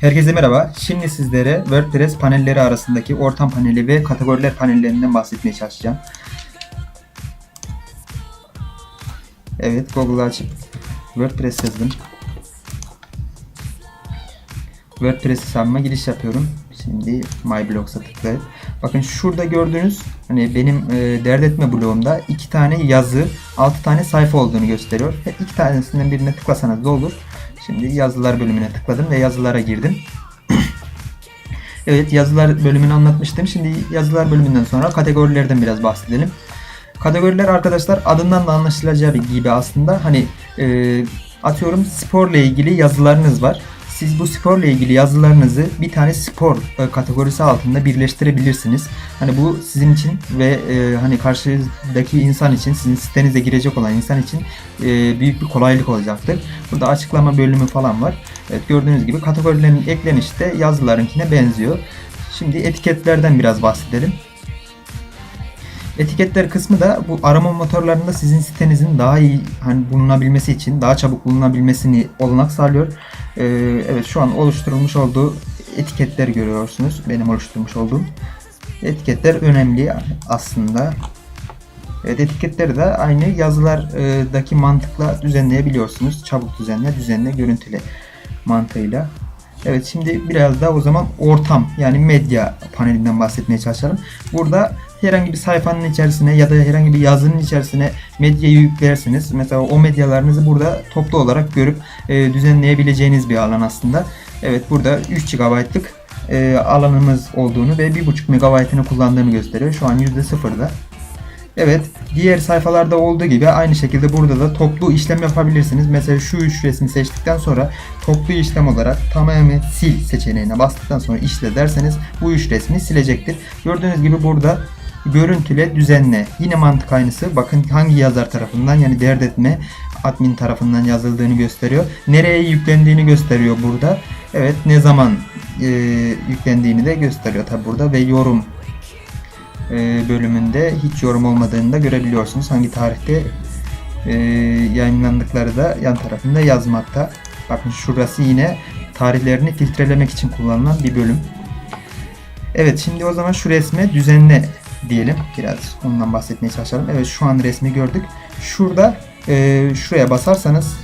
Herkese merhaba. Şimdi sizlere WordPress panelleri arasındaki ortam paneli ve kategoriler panellerinden bahsetmeye çalışacağım. Evet, Google'ı açıp WordPress yazdım. WordPress hesabıma giriş yapıyorum. Şimdi My Blogs'a tıklayıp. Bakın şurada gördüğünüz hani benim e, dert etme blogumda iki tane yazı, altı tane sayfa olduğunu gösteriyor. Her iki tanesinden birine tıklasanız da olur. Şimdi yazılar bölümüne tıkladım ve yazılara girdim. evet yazılar bölümünü anlatmıştım. Şimdi yazılar bölümünden sonra kategorilerden biraz bahsedelim. Kategoriler arkadaşlar adından da anlaşılacağı gibi aslında hani e, atıyorum sporla ilgili yazılarınız var. Siz bu sporla ilgili yazılarınızı bir tane spor e, kategorisi altında birleştirebilirsiniz. Hani bu sizin için ve e, hani karşıdaki insan için, sizin sitenize girecek olan insan için e, büyük bir kolaylık olacaktır. Burada açıklama bölümü falan var. Evet gördüğünüz gibi kategorilerin eklenişi de yazılarınkine benziyor. Şimdi etiketlerden biraz bahsedelim. Etiketler kısmı da bu arama motorlarında sizin sitenizin daha iyi hani bulunabilmesi için, daha çabuk bulunabilmesini olanak sağlıyor. Ee, evet şu an oluşturulmuş olduğu etiketler görüyorsunuz. Benim oluşturmuş olduğum etiketler önemli aslında. Evet etiketleri de aynı yazılardaki mantıkla düzenleyebiliyorsunuz. Çabuk düzenle, düzenle, görüntüle mantığıyla. Evet şimdi biraz da o zaman ortam yani medya panelinden bahsetmeye çalışalım. Burada herhangi bir sayfanın içerisine ya da herhangi bir yazının içerisine medyayı yüklersiniz. Mesela o medyalarınızı burada toplu olarak görüp e, düzenleyebileceğiniz bir alan aslında. Evet burada 3 GB'lık e, alanımız olduğunu ve 1.5 MB'ını kullandığını gösteriyor. Şu an %0'da. Evet, diğer sayfalarda olduğu gibi aynı şekilde burada da toplu işlem yapabilirsiniz. Mesela şu üç resmi seçtikten sonra toplu işlem olarak tamamen sil seçeneğine bastıktan sonra işle derseniz bu üç resmi silecektir. Gördüğünüz gibi burada görüntüle düzenle. Yine mantık aynısı. Bakın hangi yazar tarafından yani dert etme admin tarafından yazıldığını gösteriyor. Nereye yüklendiğini gösteriyor burada. Evet ne zaman e, yüklendiğini de gösteriyor tabi burada ve yorum e, bölümünde hiç yorum olmadığını da görebiliyorsunuz. Hangi tarihte e, yayınlandıkları da yan tarafında yazmakta. Bakın şurası yine tarihlerini filtrelemek için kullanılan bir bölüm. Evet şimdi o zaman şu resme düzenle diyelim. Biraz ondan bahsetmeye çalışalım. Evet şu an resmi gördük. Şurada e, şuraya basarsanız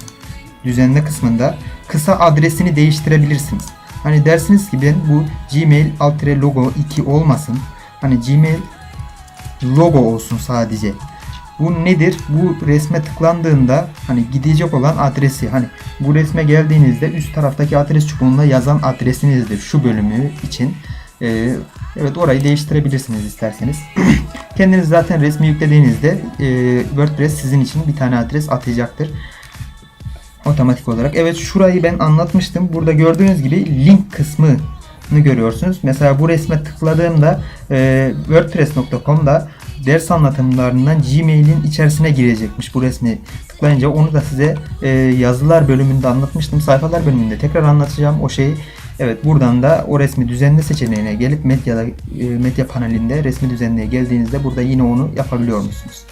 düzenle kısmında kısa adresini değiştirebilirsiniz. Hani dersiniz ki ben bu Gmail alt logo 2 olmasın. Hani Gmail logo olsun sadece. Bu nedir? Bu resme tıklandığında hani gidecek olan adresi hani bu resme geldiğinizde üst taraftaki adres çubuğunda yazan adresinizdir şu bölümü için. Ee, evet orayı değiştirebilirsiniz isterseniz. Kendiniz zaten resmi yüklediğinizde e, WordPress sizin için bir tane adres atacaktır. Otomatik olarak. Evet şurayı ben anlatmıştım. Burada gördüğünüz gibi link kısmı görüyorsunuz. Mesela bu resme tıkladığımda e, wordpress.com'da ders anlatımlarından Gmail'in içerisine girecekmiş bu resmi tıklayınca onu da size e, yazılar bölümünde anlatmıştım. Sayfalar bölümünde tekrar anlatacağım o şeyi. Evet buradan da o resmi düzenle seçeneğine gelip medya e, medya panelinde resmi düzenleye geldiğinizde burada yine onu yapabiliyor musunuz?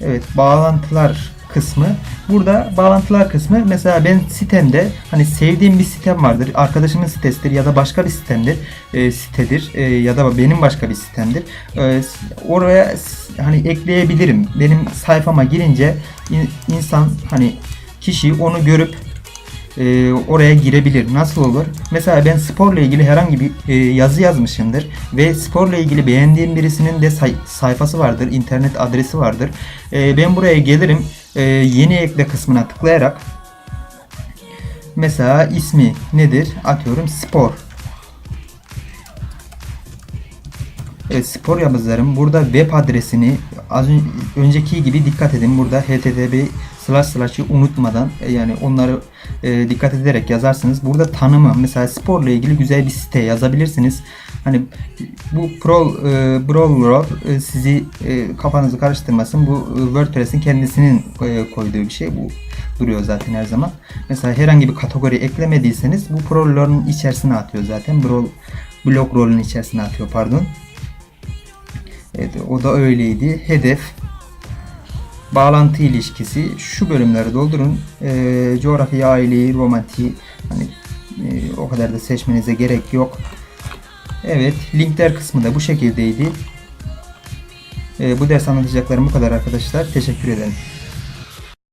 Evet bağlantılar kısmı. Burada bağlantılar kısmı mesela ben sitemde hani sevdiğim bir sitem vardır. Arkadaşımın sitesidir ya da başka bir sitemdir. E, sitedir e, ya da benim başka bir sitemdir. E, oraya hani ekleyebilirim. Benim sayfama girince in, insan hani kişi onu görüp e, oraya girebilir. Nasıl olur? Mesela ben sporla ilgili herhangi bir e, yazı yazmışımdır ve sporla ilgili beğendiğim birisinin de say- sayfası vardır, internet adresi vardır. E, ben buraya gelirim, e, yeni ekle kısmına tıklayarak mesela ismi nedir? Atıyorum spor. Evet, spor yazarım. Burada web adresini az önceki gibi dikkat edin. Burada http slash slash'ı unutmadan e, yani onları e, dikkat ederek yazarsınız. Burada tanımı mesela sporla ilgili güzel bir site yazabilirsiniz. Hani bu pro e, Brawl e, sizi e, kafanızı karıştırmasın. Bu e, WordPress'in kendisinin e, koyduğu bir şey. Bu duruyor zaten her zaman. Mesela herhangi bir kategori eklemediyseniz bu Prolog'un içerisine atıyor zaten. Brawl blog rolün içerisine atıyor pardon. Evet o da öyleydi. Hedef bağlantı ilişkisi şu bölümleri doldurun. Ee, coğrafya, aileyi, romantiği hani e, o kadar da seçmenize gerek yok. Evet, linkler kısmı da bu şekildeydi. Ee, bu ders anlatacaklarım bu kadar arkadaşlar. Teşekkür ederim.